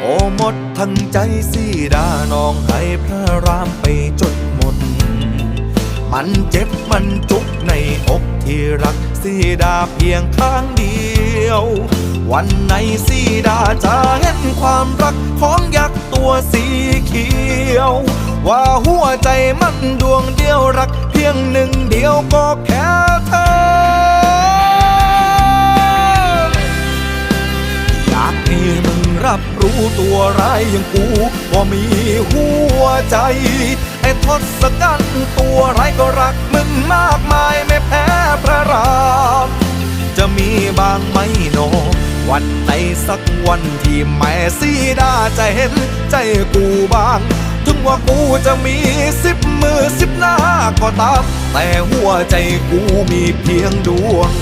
โอ้หมดทั้งใจสีดาน้องให้พระรามไปจนหมด มันเจ็บมันจุกในอกที่รักสีดาเพียงข้างเดียว วันไหนสีดาจะเห็นความรักของยักษ์ตัวสีเขียว ว่าหัวใจมันดวงเดียวรักเพียงหนึ่งเดียวก็แค่ รับรู้ตัวร้ายอย่างกูว่ามีหัวใจ ไอ้ทศกัณฐ์ตัวร้ายก็รักมึงมากมายไม่แพ้พระราม จะมีบางไหมโน วันไหนสักวันที่แม่สีดาจะเห็นใจกูบ้าง ถึงว่ากูจะมีสิบมือสิบหน้าก็ตาม แต่หัวใจกูมีเพียงดวง